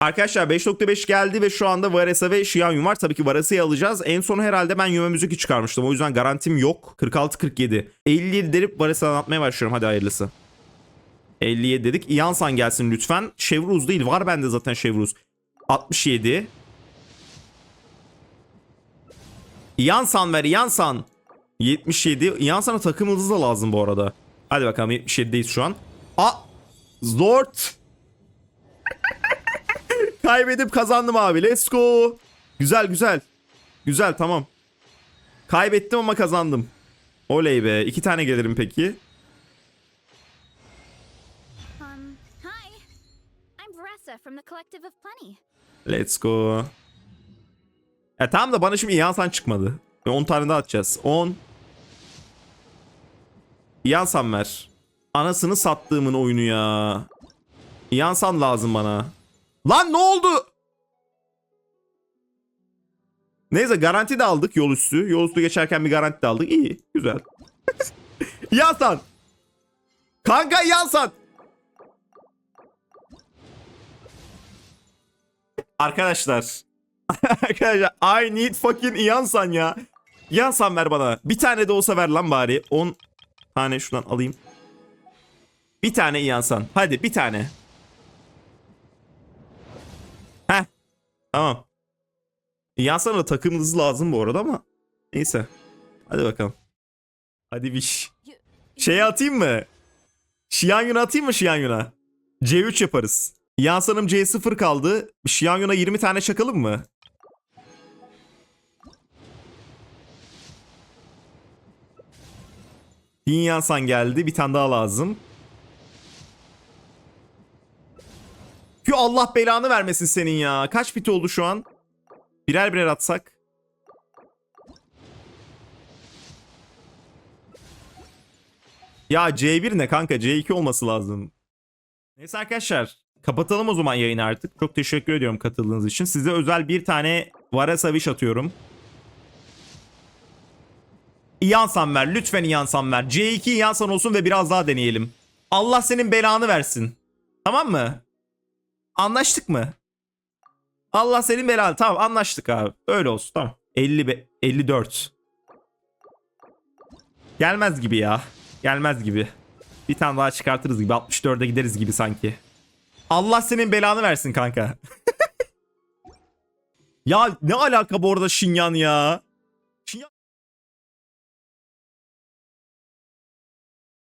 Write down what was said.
Arkadaşlar 5.5 geldi ve şu anda Varesa ve Xianyun var. Tabii ki Varesa'yı alacağız. En son herhalde ben Yume Müzik'i çıkarmıştım. O yüzden garantim yok. 46-47. 57 derip Varesa'dan atmaya başlıyorum. Hadi hayırlısı. 57 dedik. Iansan gelsin lütfen. Chevruz değil. Var bende zaten Chevruz. 67. Iansan ver Iansan. 77. Iansan'a takım hızı da lazım bu arada. Hadi bakalım 77'deyiz şu an. A Zord. Kaybedip kazandım abi. Let's go. Güzel güzel. Güzel tamam. Kaybettim ama kazandım. Oley be. İki tane gelirim peki. Um, hi. I'm Varessa from the Collective of Plenty. Let's go. Ya tamam da bana şimdi Yansan çıkmadı. Ve 10 tane daha atacağız. 10. Yansan ver. Anasını sattığımın oyunu ya. Yansan lazım bana. Lan ne oldu? Neyse garanti de aldık yol üstü. Yol üstü geçerken bir garanti de aldık. İyi. Güzel. Yansan. Kanka Yansan. Arkadaşlar. Arkadaşlar I need fucking Yansan ya. Yansan ver bana. Bir tane de olsa ver lan bari. 10 tane şuradan alayım. Bir tane Yansan. Hadi bir tane. Tamam. Yansan'a da takım hızı lazım bu arada ama. Neyse. Hadi bakalım. Hadi. You, Şeye atayım mı? Xianyun'a atayım mı Xianyun'a? C3 yaparız. Yansan'ım C0 kaldı. Xianyun'a 20 tane çakalım mı? Yin Yansan geldi. Bir tane daha lazım. Şu Allah belanı vermesin senin ya. Kaç bit oldu şu an? Birer birer atsak. Ya C1 ne kanka? C2 olması lazım. Neyse arkadaşlar. Kapatalım o zaman yayını artık. Çok teşekkür ediyorum katıldığınız için. Size özel bir tane Varasa Wish atıyorum. Yansan ver. Lütfen Yansan ver. C2 Yansan olsun ve biraz daha deneyelim. Allah senin belanı versin. Tamam mı? Anlaştık mı? Allah senin belanı. Tamam anlaştık abi. Öyle olsun. Tamam. 50 be- 54. Gelmez gibi ya. Gelmez gibi. Bir tane daha çıkartırız gibi. 64'e gideriz gibi sanki. Allah senin belanı versin kanka. ya ne alaka bu arada Şinyan ya?